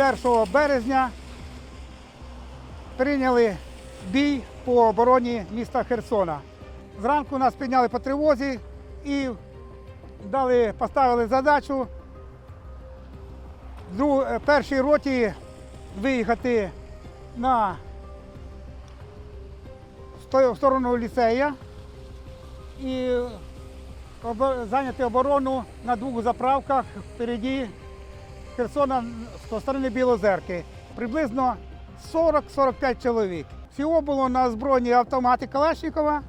1 березня прийняли бій по обороні міста Херсона. Зранку нас підняли по тривозі і дали, поставили задачу друг- е, першій роті виїхати на в сторону ліцея і зайняти оборону на двох заправках впереді Херсона з сторони Білозерки. Приблизно 40-45 чоловік. Всього було на озброєнні автомати Калашникова,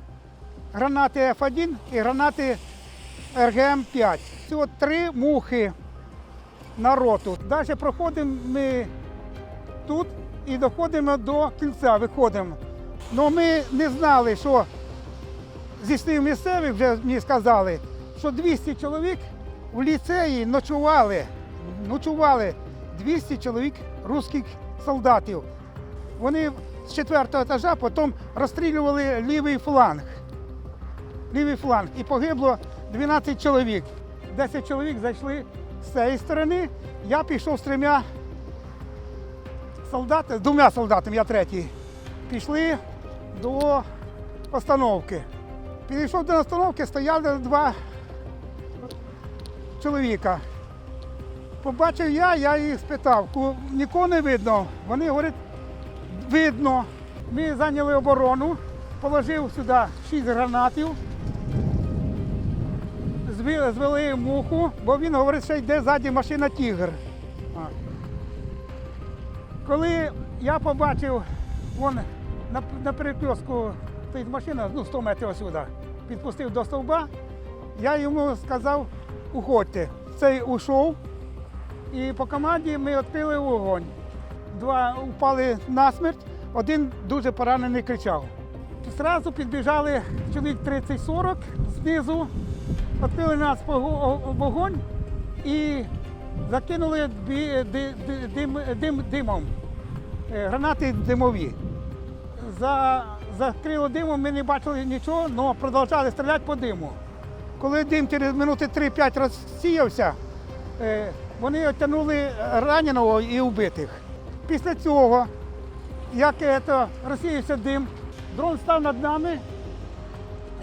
гранати F1 і гранати РГМ-5. Всього три мухи на роту. Далі проходимо ми тут і доходимо до кільця, виходимо. Ну ми не знали, що зі слів вже мені сказали, що 200 чоловік в ліцеї ночували. Ночували 200 чоловік русських солдатів. Вони з четвертого етажа потім розстрілювали лівий фланг. Лівий фланг. І погибло 12 чоловік. 10 чоловік зайшли з цієї сторони. Я пішов з трьома солдатами, з двома солдатами, я третій. Пішли до остановки. Підійшов до остановки, стояли два чоловіка. Побачив я, я їх спитав, «Ку- нікого не видно. Вони говорять, видно. Ми зайняли оборону, положив сюди шість гранатів, звели муху, бо він говорить, що йде ззаді машина Тігр. Коли я побачив, вон на, на перекрестку стоїть машина, ну 100 метрів сюди, підпустив до стовба, я йому сказав, уходьте. Цей ушов, і по команді ми відкрили вогонь. Два упали насмерть, один дуже поранений кричав. Зразу підбіжали чоловік 30-40 знизу, відкрили нас вогонь і закинули дим, дим, димом, е, гранати димові. За, закрило димом, ми не бачили нічого, але продовжували стріляти по диму. Коли дим через минути 3-5 розсіявся, е, вони оттягнули раненого і вбитих. Після цього, як розсіявся дим, дрон став над нами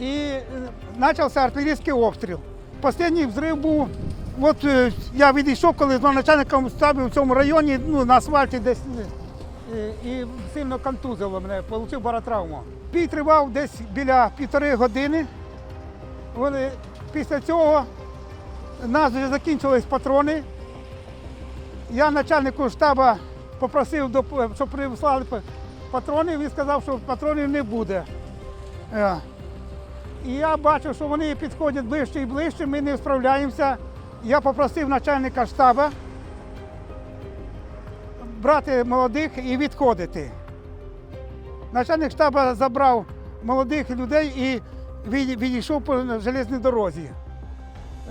і е, почався артилерійський обстріл. Останній взрив був. От е, я відійшов, коли з начальником штабу в цьому районі, ну, на асфальті десь е, і сильно контузило мене, отримав баротравму. Бій тривав десь біля півтори години. Вони, після цього у нас вже закінчились патрони. Я начальнику штабу попросив, щоб прислали патрони, він сказав, що патронів не буде. Е. І я бачу, що вони підходять ближче і ближче, ми не справляємося. Я попросив начальника штабу брати молодих і відходити. Начальник штабу забрав молодих людей і відійшов по железній дорозі.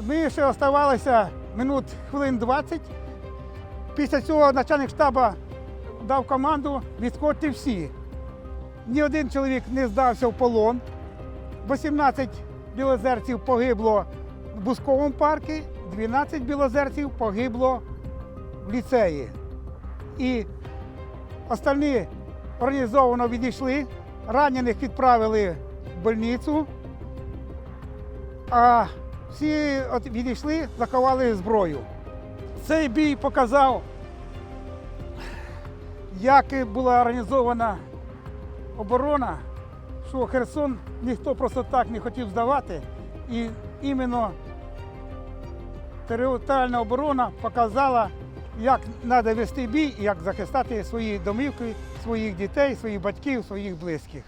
Ми ще оставалися минут хвилин 20. Після цього начальник штабу дав команду відходьте всі. Ні один чоловік не здався в полон. 18 білозерців погибло в Бусковому парку, 12 білозерців погибло в ліцеї. І остальні організовано відійшли, ранених відправили в больницю, а всі відійшли, заховали зброю. Цей бій показав, як була організована оборона, що Херсон ніхто просто так не хотів здавати. І іменно територіальна оборона показала, як треба вести бій і як захистати свої домівки, своїх дітей, своїх батьків, своїх близьких.